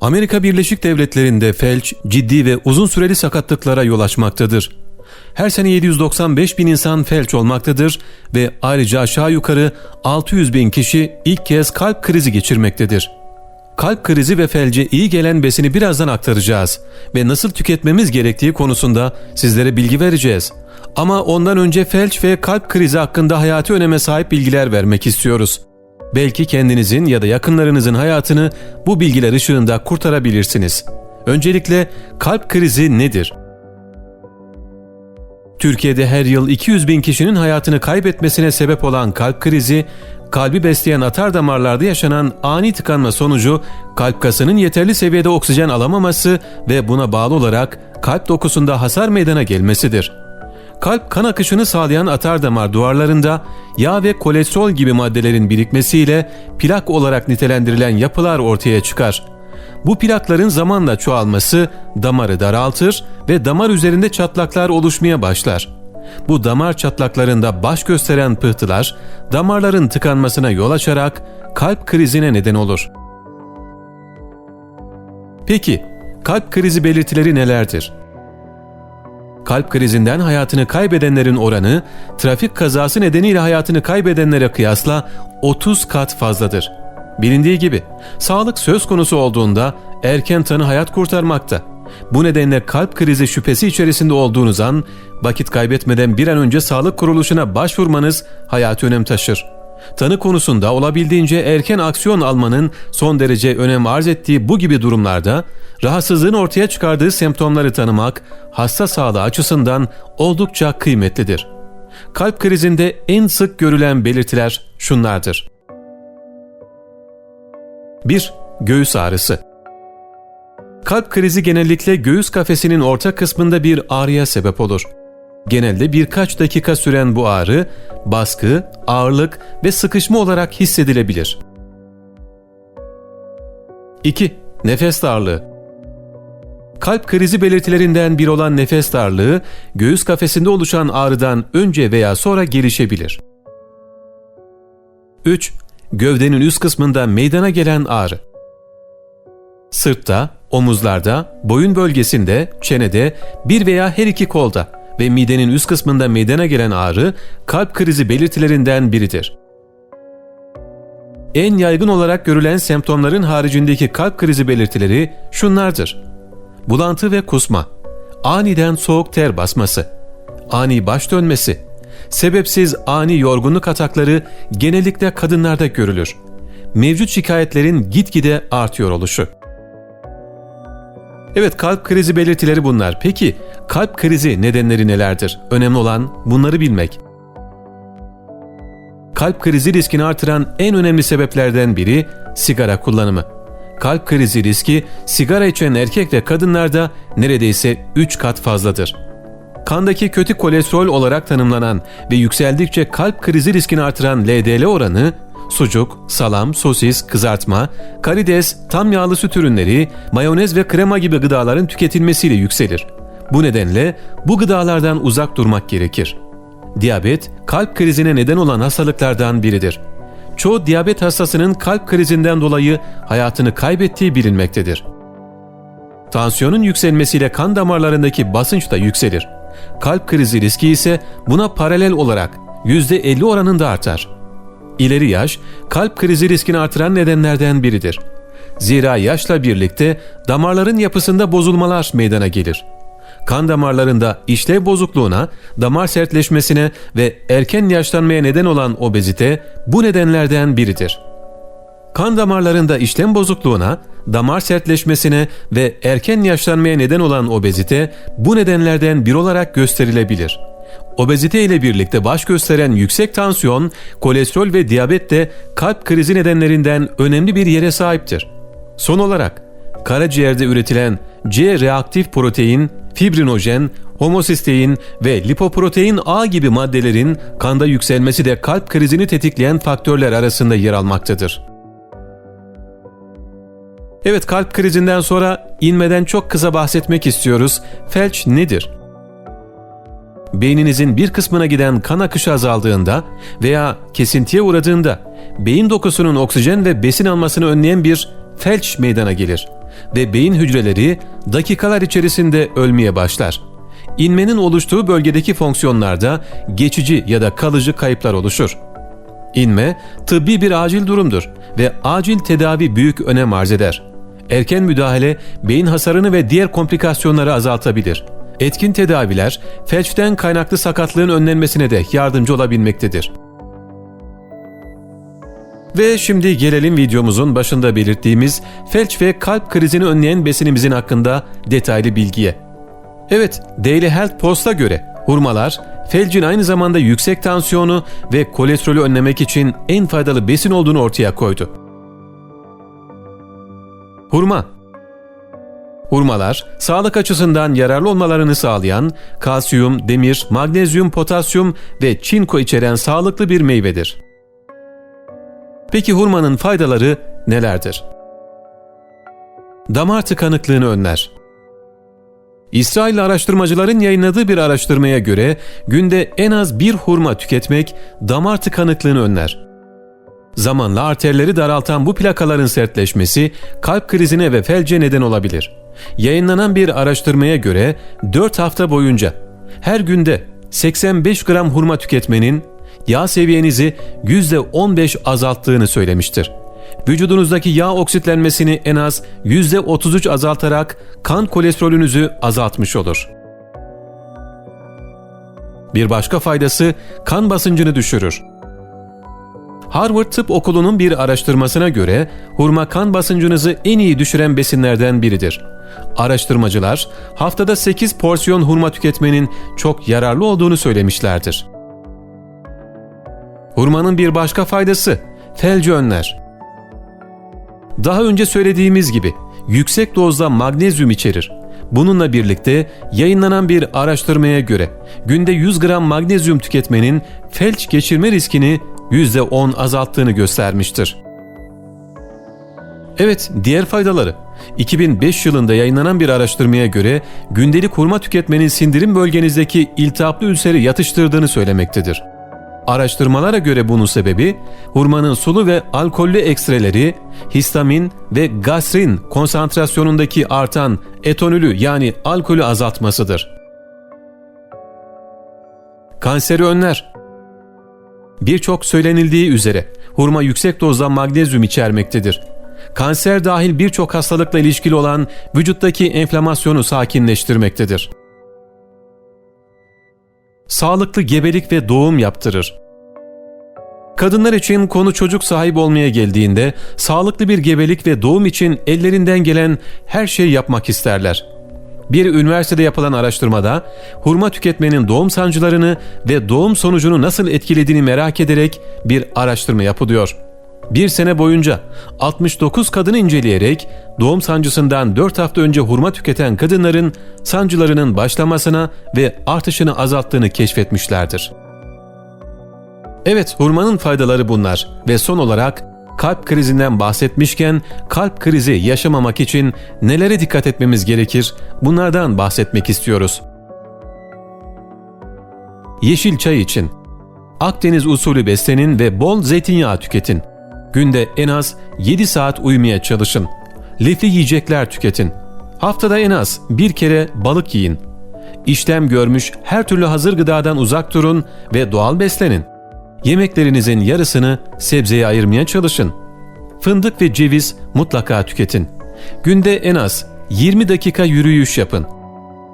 Amerika Birleşik Devletleri'nde felç ciddi ve uzun süreli sakatlıklara yol açmaktadır. Her sene 795 bin insan felç olmaktadır ve ayrıca aşağı yukarı 600 bin kişi ilk kez kalp krizi geçirmektedir. Kalp krizi ve felce iyi gelen besini birazdan aktaracağız ve nasıl tüketmemiz gerektiği konusunda sizlere bilgi vereceğiz. Ama ondan önce felç ve kalp krizi hakkında hayati öneme sahip bilgiler vermek istiyoruz. Belki kendinizin ya da yakınlarınızın hayatını bu bilgiler ışığında kurtarabilirsiniz. Öncelikle kalp krizi nedir? Türkiye'de her yıl 200 bin kişinin hayatını kaybetmesine sebep olan kalp krizi, kalbi besleyen atar damarlarda yaşanan ani tıkanma sonucu kalp kasının yeterli seviyede oksijen alamaması ve buna bağlı olarak kalp dokusunda hasar meydana gelmesidir. Kalp kan akışını sağlayan atar damar duvarlarında yağ ve kolesterol gibi maddelerin birikmesiyle plak olarak nitelendirilen yapılar ortaya çıkar. Bu plakların zamanla çoğalması damarı daraltır ve damar üzerinde çatlaklar oluşmaya başlar. Bu damar çatlaklarında baş gösteren pıhtılar damarların tıkanmasına yol açarak kalp krizine neden olur. Peki kalp krizi belirtileri nelerdir? Kalp krizinden hayatını kaybedenlerin oranı trafik kazası nedeniyle hayatını kaybedenlere kıyasla 30 kat fazladır. Bilindiği gibi sağlık söz konusu olduğunda erken tanı hayat kurtarmakta. Bu nedenle kalp krizi şüphesi içerisinde olduğunuz an vakit kaybetmeden bir an önce sağlık kuruluşuna başvurmanız hayati önem taşır. Tanı konusunda olabildiğince erken aksiyon almanın son derece önem arz ettiği bu gibi durumlarda rahatsızlığın ortaya çıkardığı semptomları tanımak hasta sağlığı açısından oldukça kıymetlidir. Kalp krizinde en sık görülen belirtiler şunlardır. 1. Göğüs ağrısı Kalp krizi genellikle göğüs kafesinin orta kısmında bir ağrıya sebep olur. Genelde birkaç dakika süren bu ağrı, baskı, ağırlık ve sıkışma olarak hissedilebilir. 2. Nefes darlığı Kalp krizi belirtilerinden biri olan nefes darlığı, göğüs kafesinde oluşan ağrıdan önce veya sonra gelişebilir. 3. Gövdenin üst kısmında meydana gelen ağrı. Sırtta, omuzlarda, boyun bölgesinde, çenede, bir veya her iki kolda ve midenin üst kısmında meydana gelen ağrı kalp krizi belirtilerinden biridir. En yaygın olarak görülen semptomların haricindeki kalp krizi belirtileri şunlardır. Bulantı ve kusma, aniden soğuk ter basması, ani baş dönmesi, sebepsiz ani yorgunluk atakları genellikle kadınlarda görülür. Mevcut şikayetlerin gitgide artıyor oluşu. Evet kalp krizi belirtileri bunlar. Peki kalp krizi nedenleri nelerdir? Önemli olan bunları bilmek. Kalp krizi riskini artıran en önemli sebeplerden biri sigara kullanımı. Kalp krizi riski sigara içen erkek ve kadınlarda neredeyse 3 kat fazladır. Kandaki kötü kolesterol olarak tanımlanan ve yükseldikçe kalp krizi riskini artıran LDL oranı sucuk, salam, sosis, kızartma, karides, tam yağlı süt ürünleri, mayonez ve krema gibi gıdaların tüketilmesiyle yükselir. Bu nedenle bu gıdalardan uzak durmak gerekir. Diyabet, kalp krizine neden olan hastalıklardan biridir. Çoğu diyabet hastasının kalp krizinden dolayı hayatını kaybettiği bilinmektedir. Tansiyonun yükselmesiyle kan damarlarındaki basınç da yükselir. Kalp krizi riski ise buna paralel olarak %50 oranında artar. İleri yaş, kalp krizi riskini artıran nedenlerden biridir. Zira yaşla birlikte damarların yapısında bozulmalar meydana gelir. Kan damarlarında işlev bozukluğuna, damar sertleşmesine ve erken yaşlanmaya neden olan obezite bu nedenlerden biridir. Kan damarlarında işlem bozukluğuna, damar sertleşmesine ve erken yaşlanmaya neden olan obezite bu nedenlerden bir olarak gösterilebilir. Obezite ile birlikte baş gösteren yüksek tansiyon, kolesterol ve diyabet de kalp krizi nedenlerinden önemli bir yere sahiptir. Son olarak karaciğerde üretilen C reaktif protein, fibrinojen, homosistein ve lipoprotein A gibi maddelerin kanda yükselmesi de kalp krizini tetikleyen faktörler arasında yer almaktadır. Evet kalp krizinden sonra inmeden çok kısa bahsetmek istiyoruz. Felç nedir? Beyninizin bir kısmına giden kan akışı azaldığında veya kesintiye uğradığında beyin dokusunun oksijen ve besin almasını önleyen bir felç meydana gelir. Ve beyin hücreleri dakikalar içerisinde ölmeye başlar. İnmenin oluştuğu bölgedeki fonksiyonlarda geçici ya da kalıcı kayıplar oluşur. İnme tıbbi bir acil durumdur ve acil tedavi büyük önem arz eder. Erken müdahale beyin hasarını ve diğer komplikasyonları azaltabilir. Etkin tedaviler felçten kaynaklı sakatlığın önlenmesine de yardımcı olabilmektedir. Ve şimdi gelelim videomuzun başında belirttiğimiz felç ve kalp krizini önleyen besinimizin hakkında detaylı bilgiye. Evet, Daily Health Post'a göre hurmalar felcin aynı zamanda yüksek tansiyonu ve kolesterolü önlemek için en faydalı besin olduğunu ortaya koydu. Hurma Hurmalar, sağlık açısından yararlı olmalarını sağlayan kalsiyum, demir, magnezyum, potasyum ve çinko içeren sağlıklı bir meyvedir. Peki hurmanın faydaları nelerdir? Damar tıkanıklığını önler. İsrail araştırmacıların yayınladığı bir araştırmaya göre günde en az bir hurma tüketmek damar tıkanıklığını önler. Zamanla arterleri daraltan bu plakaların sertleşmesi kalp krizine ve felce neden olabilir. Yayınlanan bir araştırmaya göre 4 hafta boyunca her günde 85 gram hurma tüketmenin yağ seviyenizi %15 azalttığını söylemiştir. Vücudunuzdaki yağ oksitlenmesini en az %33 azaltarak kan kolesterolünüzü azaltmış olur. Bir başka faydası kan basıncını düşürür. Harvard Tıp Okulu'nun bir araştırmasına göre hurma kan basıncınızı en iyi düşüren besinlerden biridir. Araştırmacılar haftada 8 porsiyon hurma tüketmenin çok yararlı olduğunu söylemişlerdir. Hurmanın bir başka faydası felci önler. Daha önce söylediğimiz gibi yüksek dozda magnezyum içerir. Bununla birlikte yayınlanan bir araştırmaya göre günde 100 gram magnezyum tüketmenin felç geçirme riskini %10 azalttığını göstermiştir. Evet, diğer faydaları. 2005 yılında yayınlanan bir araştırmaya göre gündelik hurma tüketmenin sindirim bölgenizdeki iltihaplı ülseri yatıştırdığını söylemektedir. Araştırmalara göre bunun sebebi hurmanın sulu ve alkollü ekstreleri, histamin ve gastrin konsantrasyonundaki artan etonülü yani alkolü azaltmasıdır. Kanseri önler. Birçok söylenildiği üzere hurma yüksek dozda magnezyum içermektedir. Kanser dahil birçok hastalıkla ilişkili olan vücuttaki enflamasyonu sakinleştirmektedir. Sağlıklı gebelik ve doğum yaptırır. Kadınlar için konu çocuk sahibi olmaya geldiğinde sağlıklı bir gebelik ve doğum için ellerinden gelen her şeyi yapmak isterler. Bir üniversitede yapılan araştırmada hurma tüketmenin doğum sancılarını ve doğum sonucunu nasıl etkilediğini merak ederek bir araştırma yapılıyor. Bir sene boyunca 69 kadını inceleyerek doğum sancısından 4 hafta önce hurma tüketen kadınların sancılarının başlamasına ve artışını azalttığını keşfetmişlerdir. Evet hurmanın faydaları bunlar ve son olarak kalp krizinden bahsetmişken kalp krizi yaşamamak için nelere dikkat etmemiz gerekir bunlardan bahsetmek istiyoruz. Yeşil çay için Akdeniz usulü beslenin ve bol zeytinyağı tüketin. Günde en az 7 saat uyumaya çalışın. Lifli yiyecekler tüketin. Haftada en az bir kere balık yiyin. İşlem görmüş her türlü hazır gıdadan uzak durun ve doğal beslenin. Yemeklerinizin yarısını sebzeye ayırmaya çalışın. Fındık ve ceviz mutlaka tüketin. Günde en az 20 dakika yürüyüş yapın.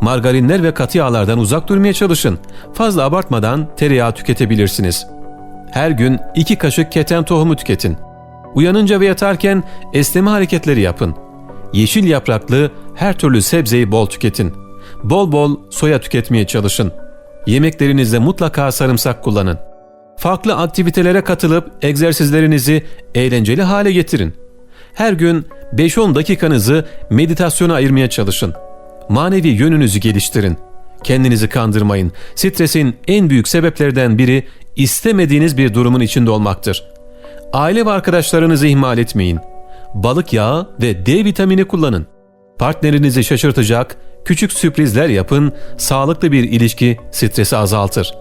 Margarinler ve katı yağlardan uzak durmaya çalışın. Fazla abartmadan tereyağı tüketebilirsiniz. Her gün 2 kaşık keten tohumu tüketin. Uyanınca ve yatarken esneme hareketleri yapın. Yeşil yapraklı her türlü sebzeyi bol tüketin. Bol bol soya tüketmeye çalışın. Yemeklerinizde mutlaka sarımsak kullanın. Farklı aktivitelere katılıp egzersizlerinizi eğlenceli hale getirin. Her gün 5-10 dakikanızı meditasyona ayırmaya çalışın. Manevi yönünüzü geliştirin. Kendinizi kandırmayın. Stresin en büyük sebeplerden biri istemediğiniz bir durumun içinde olmaktır. Aile ve arkadaşlarınızı ihmal etmeyin. Balık yağı ve D vitamini kullanın. Partnerinizi şaşırtacak küçük sürprizler yapın, sağlıklı bir ilişki stresi azaltır.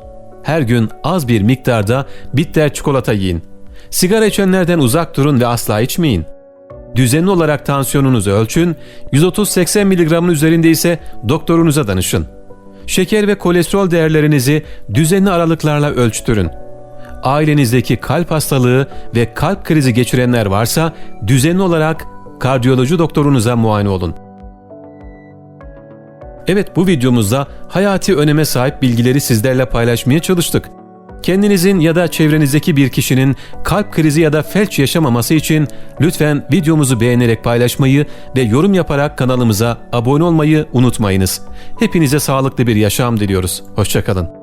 Her gün az bir miktarda bitter çikolata yiyin. Sigara içenlerden uzak durun ve asla içmeyin. Düzenli olarak tansiyonunuzu ölçün, 130-80 mg'ın üzerinde ise doktorunuza danışın. Şeker ve kolesterol değerlerinizi düzenli aralıklarla ölçtürün. Ailenizdeki kalp hastalığı ve kalp krizi geçirenler varsa düzenli olarak kardiyoloji doktorunuza muayene olun. Evet bu videomuzda hayati öneme sahip bilgileri sizlerle paylaşmaya çalıştık. Kendinizin ya da çevrenizdeki bir kişinin kalp krizi ya da felç yaşamaması için lütfen videomuzu beğenerek paylaşmayı ve yorum yaparak kanalımıza abone olmayı unutmayınız. Hepinize sağlıklı bir yaşam diliyoruz. Hoşçakalın.